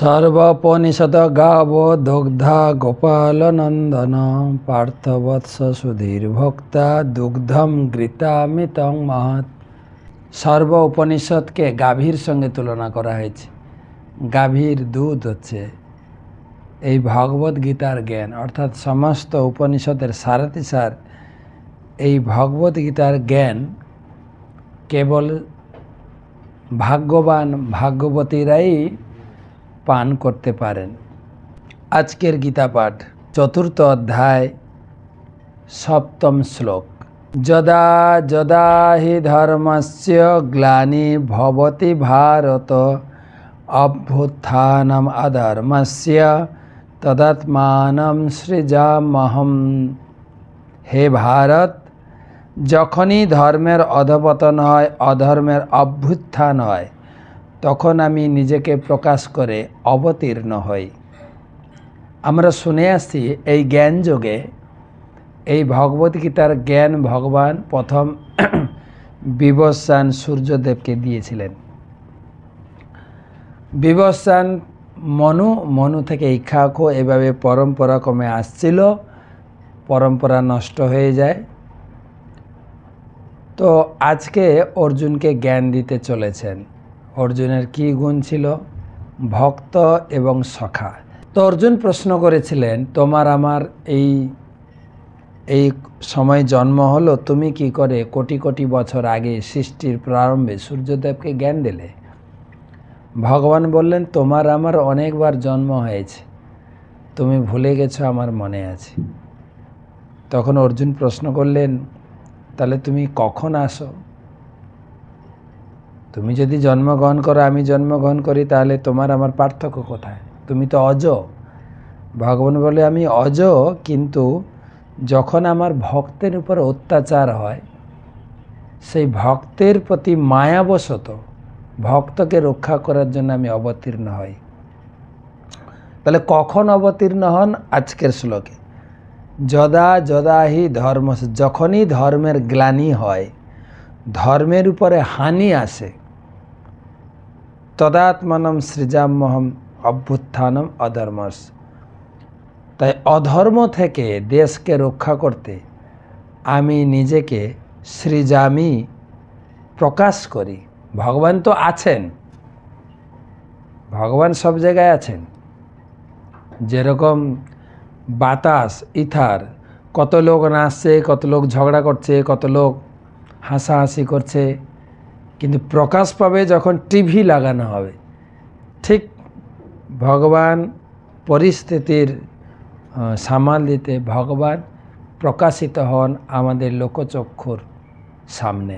সর্বপনিষদ গাব দুগ্ধা গোপালনন্দন পার্থবৎস সুধীর ভোক্তা দুগ্ধম গৃতামিতং মহৎ। সর্ব উপনিষদকে গাভীর সঙ্গে তুলনা করা হয়েছে। গাভীর দুধ হচ্ছে এই ভগবত গীতার জ্ঞান। অর্থাৎ সমস্ত উপনিষদের সারাতিসার এই ভগবত গীতার জ্ঞান কেবল ভাগ্যবান ভাগ্যবতীরাই পান করতে পারেন। আজকের গীতা পাঠ, চতুর্থ অধ্যায়, সপ্তম শ্লোক। যদা যদা হি ধর্মস্য গ্লানি ভবতি ভারত, অভ্যুত্থানম অধর্মস্য তদাত্মানম সৃজামহম হে ভারত, যখনই ধর্মের অধপতন হয়, অধর্মের অভ্যুত্থান হয় তখন আমি নিজেকে প্রকাশ করে অবতীর্ণ হই। আমরা শুনে আসছি এই জ্ঞান যোগে, এই ভগবদ্গীতার জ্ঞান ভগবান প্রথম বিবস্বান সূর্যদেবকে দিয়েছিলেন। বিবস্বান মনু মনু থেকে ইক্ষাকো এভাবে পরম্পরা কমে আসছিল, পরম্পরা নষ্ট হয়ে যায়। তো আজকে অর্জুনকে জ্ঞান দিতে চলেছেন। অর্জুনের কি গুণ ছিল? ভক্ত এবং সখা। তো অর্জুন প্রশ্ন করেছিলেন, তোমার আমার এই এই সময় জন্ম হলো, তুমি কি করে কোটি কোটি বছর আগে সৃষ্টির প্রারম্ভে সূর্যদেবকে জ্ঞান দিলে? ভগবান বললেন, তোমার আমার অনেকবার জন্ম হয়েছে, তুমি ভুলে গেছো আমার মনে আছে। তখন অর্জুন প্রশ্ন করলেন, তাহলে তুমি কখন আসো? তুমি যদি জন্মগ্রহণ করো, আমি জন্মগ্রহণ করি, তাহলে তোমার আমার পার্থক্য কোথায়? তুমি তো অজ। ভগবান বলে, আমি অজ, কিন্তু যখন আমার ভক্তের উপর অত্যাচার হয়, সেই ভক্তের প্রতি মায়াবশত ভক্তকে রক্ষা করার জন্য আমি অবতীর্ণ হই। তাহলে কখন অবতীর্ণ হন? আজকের শ্লোকে। যদা যদাহি ধর্ম যখনই ধর্মের গ্লানি হয় ধর্মের উপরে হানি আসে। তদাত্মানম সৃজামহম অভ্যুত্থানম অধর্মস। তাই অধর্ম থেকে দেশকে রক্ষা করতে আমি নিজেকে সৃজামি প্রকাশ করি। ভগবান তো আছেন। ভগবান সব জায়গায় আছেন। যেরকম বাতাস, ইথার, কত লোক নাচছে, কত লোক ঝগড়া করছে, কত লোক হাসাহাসি করছে, কিন্তু প্রকাশ পাবে যখন টিভি লাগানো হবে। ঠিক ভগবান পরিস্থিতির সামাল দিতে ভগবান প্রকাশিত হন আমাদের লোকচক্ষুর সামনে।